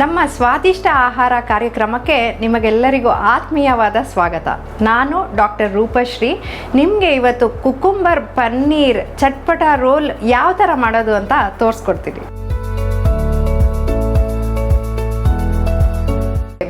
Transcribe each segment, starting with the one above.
ನಮ್ಮ ಸ್ವಾದಿಷ್ಟ ಆಹಾರ ಕಾರ್ಯಕ್ರಮಕ್ಕೆ ನಿಮಗೆಲ್ಲರಿಗೂ ಆತ್ಮೀಯವಾದ ಸ್ವಾಗತ. ನಾನು ಡಾಕ್ಟರ್ ರೂಪಶ್ರೀ. ನಿಮಗೆ ಇವತ್ತು ಕುಕುಂಬರ್ ಪನ್ನೀರ್ ಚಟ್ಪಟ ರೋಲ್ ಯಾವ ಥರ ಮಾಡೋದು ಅಂತ ತೋರಿಸ್ಕೊಡ್ತೀನಿ.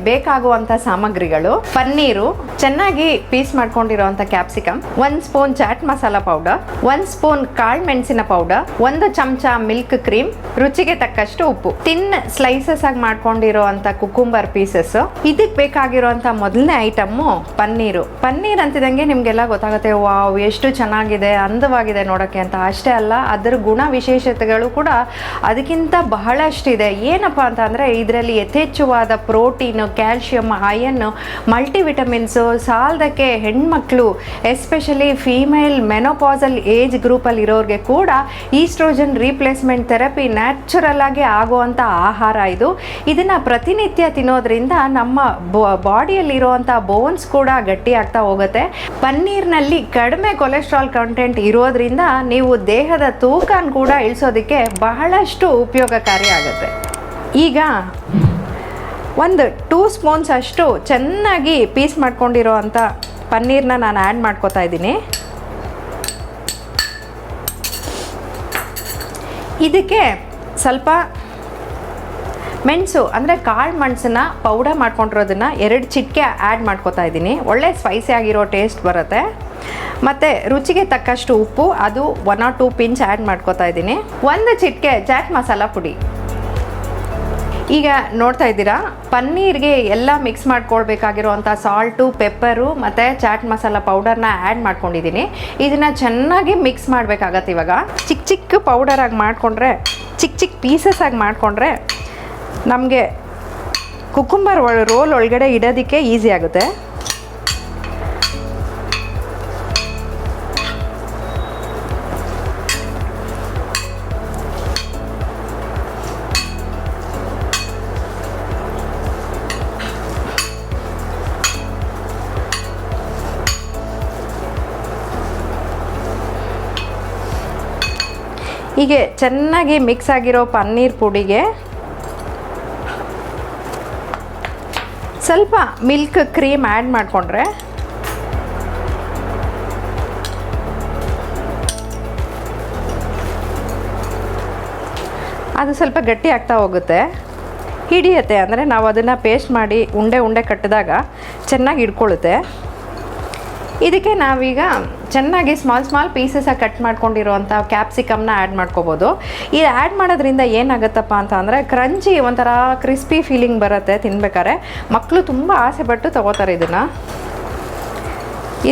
ಬೇಕಾಗುವಂಥ ಸಾಮಗ್ರಿಗಳು, ಪನ್ನೀರು, ಚೆನ್ನಾಗಿ ಪೀಸ್ ಮಾಡ್ಕೊಂಡಿರುವಂಥ ಕ್ಯಾಪ್ಸಿಕಮ್ ಒಂದು ಸ್ಪೂನ್ ಚಾಟ್ ಮಸಾಲ ಪೌಡರ್ ಒಂದು ಸ್ಪೂನ್ ಕಾಳು ಮೆಣಸಿನ ಪೌಡರ್ ಒಂದು ಚಮಚ ಮಿಲ್ಕ್ ಕ್ರೀಮ್ ರುಚಿಗೆ ತಕ್ಕಷ್ಟು ಉಪ್ಪು. ತಿನ್ ಸ್ಲೈಸಸ್ ಆಗಿ ಮಾಡ್ಕೊಂಡಿರುವಂಥ ಕುಕುಂಬರ್ ಪೀಸಸ್ ಇದಕ್ಕೆ ಬೇಕಾಗಿರೋವಂಥ ಮೊದಲನೇ ಐಟಮ್ಮು ಪನ್ನೀರು. ಪನ್ನೀರ್ ಅಂತಿದಂಗೆ ನಿಮಗೆಲ್ಲ ಗೊತ್ತಾಗುತ್ತೆ, ವಾವ್, ಎಷ್ಟು ಚೆನ್ನಾಗಿದೆ, ಅಂದವಾಗಿದೆ ನೋಡೋಕ್ಕೆ ಅಂತ. ಅಷ್ಟೇ ಅಲ್ಲ, ಅದರ ಗುಣ ವಿಶೇಷತೆಗಳು ಕೂಡ ಅದಕ್ಕಿಂತ ಬಹಳಷ್ಟಿದೆ. ಏನಪ್ಪ ಅಂತ ಅಂದರೆ, ಇದರಲ್ಲಿ ಯಥೇಚ್ಛವಾದ ಪ್ರೋಟೀನು ಕ್ಯಾಲ್ಶಿಯಮ್ ಅಯನ್ ಮಲ್ಟಿವಿಟಮಿನ್ಸು ಸಾಲದಕ್ಕೆ ಹೆಣ್ಮಕ್ಳು ಎಸ್ಪೆಷಲಿ ಫೀಮೇಲ್ ಮೆನೋಪಾಸಲ್ ಏಜ್ ಗ್ರೂಪಲ್ಲಿ ಇರೋರಿಗೆ ಕೂಡ ಈಸ್ಟ್ರೋಜನ್ ರೀಪ್ಲೇಸ್ಮೆಂಟ್ ಥೆರಪಿ ನ್ಯಾಚುರಲ್ ಆಗಿ ಆಗುವಂಥ ಆಹಾರ ಇದು. ಇದನ್ನು ಪ್ರತಿನಿತ್ಯ ತಿನ್ನೋದ್ರಿಂದ ನಮ್ಮ ಬಾಡಿಯಲ್ಲಿರುವಂಥ ಬೋನ್ಸ್ ಕೂಡ ಗಟ್ಟಿ ಆಗ್ತಾ ಹೋಗುತ್ತೆ. ಪನ್ನೀರ್ನಲ್ಲಿ ಕಡಿಮೆ ಕೊಲೆಸ್ಟ್ರಾಲ್ ಕಂಟೆಂಟ್ ಇರೋದ್ರಿಂದ ನೀವು ದೇಹದ ತೂಕನ ಕೂಡ ಇಳಿಸೋದಕ್ಕೆ ಬಹಳಷ್ಟು ಉಪಯೋಗಕಾರಿ ಆಗುತ್ತೆ ಈಗ ಒಂದು ಟೂ ಸ್ಪೂನ್ಸ್ ಅಷ್ಟು ಚೆನ್ನಾಗಿ ಪೀಸ್ ಮಾಡ್ಕೊಂಡಿರೋ ಅಂಥ ಪನ್ನೀರ್ನ ನಾನು ಆ್ಯಡ್ ಮಾಡ್ಕೋತಾ ಇದ್ದೀನಿ. ಇದಕ್ಕೆ ಸ್ವಲ್ಪ ಮೆಣಸು, ಅಂದರೆ ಕಾಳು ಮೆಣಸನ್ನ ಪೌಡರ್ ಮಾಡ್ಕೊಂಡಿರೋದನ್ನ ಎರಡು ಚಿಟಿಕೆ ಆ್ಯಡ್ ಮಾಡ್ಕೋತಾ ಇದ್ದೀನಿ. ಒಳ್ಳೆ ಸ್ಪೈಸಿ ಆಗಿರೋ ಟೇಸ್ಟ್ ಬರುತ್ತೆ. ಮತ್ತು ರುಚಿಗೆ ತಕ್ಕಷ್ಟು ಉಪ್ಪು, ಅದು one or two pinch add ಮಾಡ್ಕೋತಾ ಇದ್ದೀನಿ. ಒಂದು ಚಿಟಿಕೆ ಜಾಕ್ ಮಸಾಲ ಪುಡಿ. ಈಗ ನೋಡ್ತಾ ಇದ್ದೀರಾ? ಪನ್ನೀರ್ಗೆ ಎಲ್ಲ ಮಿಕ್ಸ್ ಮಾಡ್ಕೊಳ್ಬೇಕಾಗಿರುವಂಥ ಸಾಲ್ಟು ಪೆಪ್ಪರು ಮತ್ತು ಚಾಟ್ ಮಸಾಲ ಪೌಡರ್ನ ಆ್ಯಡ್ ಮಾಡ್ಕೊಂಡಿದ್ದೀನಿ. ಇದನ್ನು ಚೆನ್ನಾಗಿ ಮಿಕ್ಸ್ ಮಾಡಬೇಕಾಗತ್ತೆ ಇವಾಗ. ಚಿಕ್ಕ ಚಿಕ್ಕ ಪೌಡರಾಗಿ ಮಾಡಿಕೊಂಡ್ರೆ ಚಿಕ್ಕ ಚಿಕ್ಕ ಪೀಸಸ್ ಆಗಿ ಮಾಡಿಕೊಂಡ್ರೆ ನಮಗೆ ಕುಕುಂಬರ್ ರೋಲ್ ಒಳಗಡೆ ಇಡೋದಕ್ಕೆ ಈಸಿ ಆಗುತ್ತೆ. ಹೀಗೆ ಚೆನ್ನಾಗಿ ಮಿಕ್ಸ್ ಆಗಿರೋ ಪನ್ನೀರ್ ಪುಡಿಗೆ ಸ್ವಲ್ಪ ಮಿಲ್ಕ್ ಕ್ರೀಮ್ ಆ್ಯಡ್ ಮಾಡಿಕೊಂಡ್ರೆ ಅದು ಸ್ವಲ್ಪ ಗಟ್ಟಿ ಆಗ್ತಾ ಹೋಗುತ್ತೆ. ಹಿಡಿಯುತ್ತೆ, ಅಂದರೆ ನಾವು ಅದನ್ನು ಪೇಸ್ಟ್ ಮಾಡಿ ಉಂಡೆ ಉಂಡೆ ಕಟ್ಟಿದಾಗ ಚೆನ್ನಾಗಿ ಹಿಡ್ಕೊಳ್ಳುತ್ತೆ. ಇದಕ್ಕೆ ನಾವೀಗ ಚೆನ್ನಾಗಿ ಸ್ಮಾಲ್ ಸ್ಮಾಲ್ ಪೀಸಸಾಗಿ ಕಟ್ ಮಾಡ್ಕೊಂಡಿರುವಂಥ ಕ್ಯಾಪ್ಸಿಕಮ್ನ ಆ್ಯಡ್ ಮಾಡ್ಕೋಬೋದು. ಇದು ಆ್ಯಡ್ ಮಾಡೋದ್ರಿಂದ ಏನಾಗುತ್ತಪ್ಪ ಅಂತ ಅಂದರೆ ಕ್ರಂಚಿ ಒಂಥರ ಕ್ರಿಸ್ಪಿ ಫೀಲಿಂಗ್ ಬರುತ್ತೆ ತಿನ್ಬೇಕಾದ್ರೆ. ಮಕ್ಕಳು ತುಂಬ ಆಸೆ ಪಟ್ಟು ತೊಗೋತಾರೆ ಇದನ್ನು.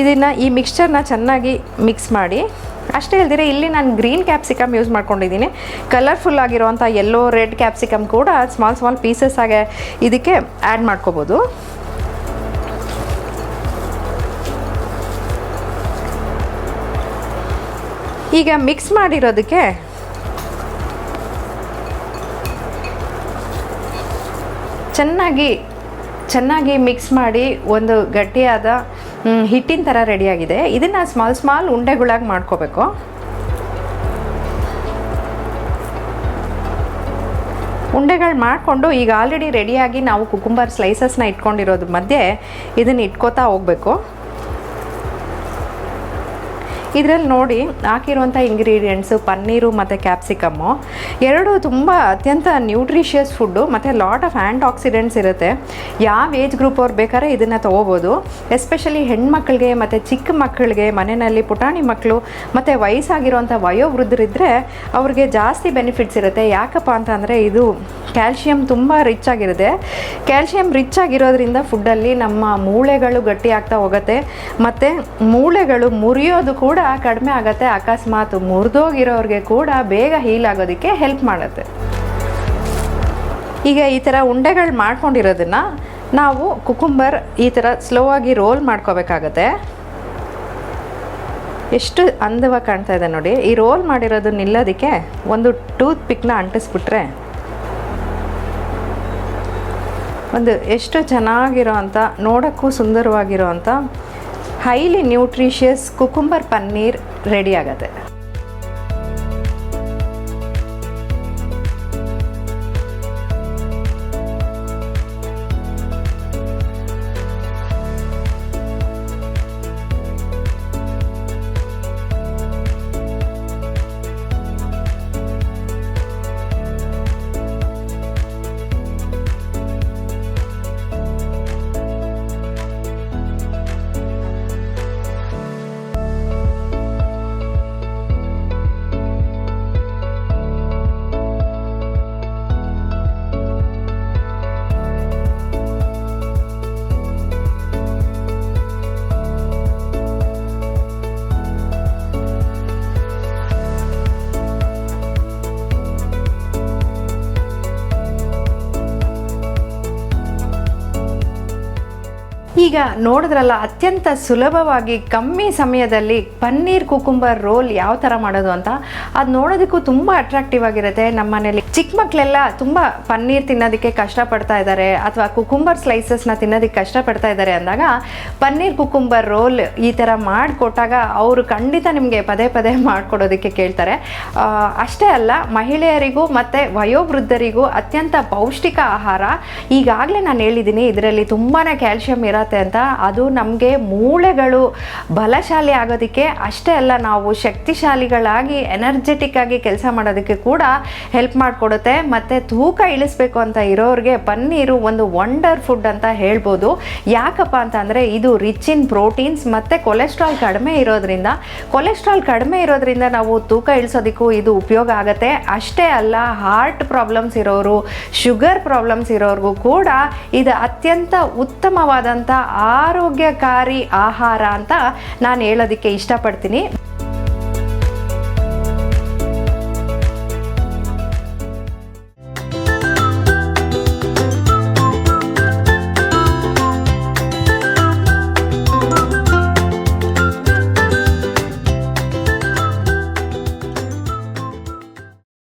ಇದನ್ನು ಈ ಮಿಕ್ಸ್ಚರ್ನ ಚೆನ್ನಾಗಿ ಮಿಕ್ಸ್ ಮಾಡಿ. ಅಷ್ಟೇ ಇಲ್ದಿರ ಇಲ್ಲಿ ನಾನು ಗ್ರೀನ್ ಕ್ಯಾಪ್ಸಿಕಮ್ ಯೂಸ್ ಮಾಡ್ಕೊಂಡಿದ್ದೀನಿ. ಕಲರ್ಫುಲ್ ಆಗಿರುವಂಥ ಯೆಲ್ಲೋ ರೆಡ್ ಕ್ಯಾಪ್ಸಿಕಮ್ ಕೂಡ ಸ್ಮಾಲ್ ಸ್ಮಾಲ್ ಪೀಸಸ್ ಆಗಿ ಇದಕ್ಕೆ ಆ್ಯಡ್ ಮಾಡ್ಕೋಬೋದು. ಈಗ ಮಿಕ್ಸ್ ಮಾಡಿರೋದಕ್ಕೆ ಚೆನ್ನಾಗಿ ಚೆನ್ನಾಗಿ ಮಿಕ್ಸ್ ಮಾಡಿ ಒಂದು ಗಟ್ಟಿಯಾದ ಹಿಟ್ಟಿನ ಥರ ರೆಡಿಯಾಗಿದೆ ಇದನ್ನು ಸ್ಮಾಲ್ ಸ್ಮಾಲ್ ಉಂಡೆಗಳಾಗಿ ಮಾಡ್ಕೋಬೇಕು. ಉಂಡೆಗಳು ಮಾಡಿಕೊಂಡು ಈಗ ಆಲ್ರೆಡಿ ರೆಡಿಯಾಗಿ ನಾವು ಕುಕುಂಬರ್ ಸ್ಲೈಸಸ್ನ ಇಟ್ಕೊಂಡಿರೋದು ಮಧ್ಯೆ ಇದನ್ನು ಇಟ್ಕೋತಾ ಹೋಗಬೇಕು. ಇದರಲ್ಲಿ ನೋಡಿ ಹಾಕಿರುವಂಥ ಇಂಗ್ರೀಡಿಯೆಂಟ್ಸು ಪನ್ನೀರು ಮತ್ತು ಕ್ಯಾಪ್ಸಿಕಮ್ಮು ಎರಡು ತುಂಬ ಅತ್ಯಂತ ನ್ಯೂಟ್ರಿಷಿಯಸ್ ಫುಡ್ಡು ಮತ್ತು ಲಾಟ್ ಆಫ್ ಆ್ಯಂಟ್ ಆಕ್ಸಿಡೆಂಟ್ಸ್ ಇರುತ್ತೆ. ಯಾವ ಏಜ್ ಗ್ರೂಪ್ ಅವ್ರು ಬೇಕಾದ್ರೆ ಇದನ್ನು ತೊಗೋಬೋದು. ಎಸ್ಪೆಷಲಿ ಹೆಣ್ಮಕ್ಳಿಗೆ ಮತ್ತು ಚಿಕ್ಕ ಮಕ್ಕಳಿಗೆ ಮನೆಯಲ್ಲಿ ಪುಟಾಣಿ ಮಕ್ಕಳು ಮತ್ತು ವಯಸ್ಸಾಗಿರುವಂಥ ವಯೋವೃದ್ಧರಿದ್ದರೆ ಅವ್ರಿಗೆ ಜಾಸ್ತಿ ಬೆನಿಫಿಟ್ಸ್ ಇರುತ್ತೆ. ಯಾಕಪ್ಪ ಅಂತ ಅಂದರೆ ಇದು ಕ್ಯಾಲ್ಶಿಯಂ ತುಂಬ ರಿಚ್ ಆಗಿರುತ್ತೆ. ಕ್ಯಾಲ್ಷಿಯಂ ರಿಚ್ ಆಗಿರೋದ್ರಿಂದ ಫುಡ್ಡಲ್ಲಿ ನಮ್ಮ ಮೂಳೆಗಳು ಗಟ್ಟಿ ಆಗ್ತಾ ಹೋಗುತ್ತೆ. ಮತ್ತು ಮೂಳೆಗಳು ಮುರಿಯೋದು ಕೂಡ ಕಡಿಮೆ ಆಗುತ್ತೆ. ಅಕಸ್ಮಾತ್ ಮುರಿದೋಗಿರೋರಿಗೆ ಕೂಡ ಬೇಗ ಹೀಲ್ ಆಗೋದಕ್ಕೆ ಹೆಲ್ಪ್ ಮಾಡುತ್ತೆ. ಈಗ ಈ ಥರ ಉಂಡೆಗಳು ಮಾಡ್ಕೊಂಡಿರೋದನ್ನು ನಾವು ಕುಕುಂಬರ್ ಈ ಥರ ಸ್ಲೋ ಆಗಿ ರೋಲ್ ಮಾಡ್ಕೋಬೇಕಾಗತ್ತೆ. ಎಷ್ಟು ಅಂದವಾಗಿ ಕಾಣ್ತಾ ಇದೆ ನೋಡಿ. ಈ ರೋಲ್ ಮಾಡಿರೋದು ನಿಲ್ಲೋದಕ್ಕೆ ಒಂದು ಟೂತ್ ಪಿಕ್ನ ಅಂಟಿಸ್ಬಿಟ್ರೆ ಒಂದು ಎಷ್ಟು ಚೆನ್ನಾಗಿರೋ ಅಂಥ ನೋಡೋಕ್ಕೂ ಸುಂದರವಾಗಿರೋ ಅಂಥ highly nutritious cucumber paneer ready ಈಗ ನೋಡಿದ್ರಲ್ಲ, ಅತ್ಯಂತ ಸುಲಭವಾಗಿ ಕಮ್ಮಿ ಸಮಯದಲ್ಲಿ ಪನ್ನೀರ್ ಕುಕುಂಬರ್ ರೋಲ್ ಯಾವ ಥರ ಮಾಡೋದು ಅಂತ? ಅದು ನೋಡೋದಕ್ಕೂ ತುಂಬ ಅಟ್ರಾಕ್ಟಿವ್ ಆಗಿರುತ್ತೆ. ನಮ್ಮ ಮನೇಲಿ ಚಿಕ್ಕ ಮಕ್ಕಳೆಲ್ಲ ತುಂಬ ಪನ್ನೀರ್ ತಿನ್ನೋದಕ್ಕೆ ಕಷ್ಟಪಡ್ತಾ ಇದ್ದಾರೆ, ಅಥವಾ ಕುಕುಂಬರ್ ಸ್ಲೈಸಸ್ನ ತಿನ್ನೋದಕ್ಕೆ ಕಷ್ಟಪಡ್ತಾ ಇದ್ದಾರೆ ಅಂದಾಗ, ಪನ್ನೀರ್ ಕುಕುಂಬರ್ ರೋಲ್ ಈ ಥರ ಮಾಡಿಕೊಟ್ಟಾಗ ಅವರು ಖಂಡಿತ ನಿಮಗೆ ಪದೇ ಪದೇ ಮಾಡಿಕೊಡೋದಕ್ಕೆ ಕೇಳ್ತಾರೆ. ಅಷ್ಟೇ ಅಲ್ಲ, ಮಹಿಳೆಯರಿಗೂ ಮತ್ತು ವಯೋವೃದ್ಧರಿಗೂ ಅತ್ಯಂತ ಪೌಷ್ಟಿಕ ಆಹಾರ. ಈಗಾಗಲೇ ನಾನು ಹೇಳಿದ್ದೀನಿ ಇದರಲ್ಲಿ ತುಂಬಾ ಕ್ಯಾಲ್ಶಿಯಂ ಅಂತ. ಅದು ನಮಗೆ ಮೂಳೆಗಳು ಬಲಶಾಲಿ ಆಗೋದಕ್ಕೆ ಅಷ್ಟೇ ಅಲ್ಲ, ನಾವು ಶಕ್ತಿಶಾಲಿಗಳಾಗಿ ಎನರ್ಜೆಟಿಕ್ ಆಗಿ ಕೆಲಸ ಮಾಡೋದಕ್ಕೆ ಕೂಡ ಹೆಲ್ಪ್ ಮಾಡಿಕೊಡುತ್ತೆ. ಮತ್ತು ತೂಕ ಇಳಿಸ್ಬೇಕು ಅಂತ ಇರೋರಿಗೆ ಪನ್ನೀರು ಒಂದು ವಂಡರ್ ಫುಡ್ ಅಂತ ಹೇಳ್ಬೋದು. ಯಾಕಪ್ಪ ಅಂತಂದರೆ ಇದು ರಿಚ್ ಇನ್ ಪ್ರೋಟೀನ್ಸ್ ಮತ್ತು ಕೊಲೆಸ್ಟ್ರಾಲ್ ಕಡಿಮೆ ಇರೋದ್ರಿಂದ ಕೊಲೆಸ್ಟ್ರಾಲ್ ಕಡಿಮೆ ಇರೋದ್ರಿಂದ ನಾವು ತೂಕ ಇಳಿಸೋದಕ್ಕೂ ಇದು ಉಪಯೋಗ ಆಗುತ್ತೆ. ಅಷ್ಟೇ ಅಲ್ಲ ಹಾರ್ಟ್ ಪ್ರಾಬ್ಲಮ್ಸ್ ಇರೋರು ಶುಗರ್ ಪ್ರಾಬ್ಲಮ್ಸ್ ಇರೋರಿಗೂ ಕೂಡ ಇದು ಅತ್ಯಂತ ಉತ್ತಮವಾದಂಥ ಆರೋಗ್ಯಕಾರಿ ಆಹಾರ ಅಂತ ನಾನು ಹೇಳೋದಕ್ಕೆ ಇಷ್ಟಪಡ್ತೀನಿ.